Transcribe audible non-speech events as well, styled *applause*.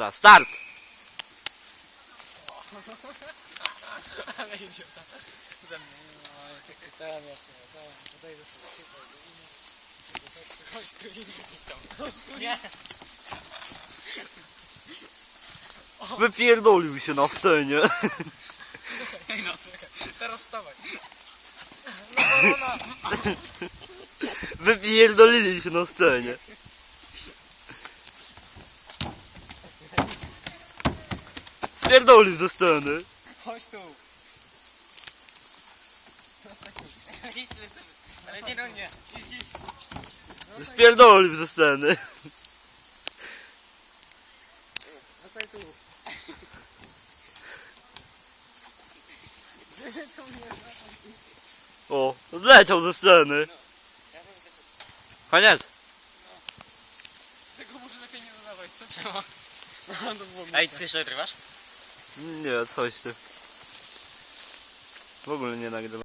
Dobra, start! Ale idiota. Ze mnie. No, ale ja się, podejdę sobie do. Chodź tu, chodź tu inny gdzieś tam. Chodź tu, nie. Wypierdolił się na scenie. Czekaj, no czekaj. Teraz stawaj. *laughs* No korona. Wypierdolili się na scenie. Spierdolił ze sceny. Chodź tu. Idź tu sobie. Ale nie no nie. Idź, idź. Spierdolił ze sceny. Wracaj tu. Gdzie to mnie? O, zleciał ze sceny. Ja wiem, że coś. Koniec. Tego może lepiej nie dodawać, co? Trzeba. No, to było Ej, ty jeszcze nagrywasz? Nie, coś ty. W ogóle nie nagrywam.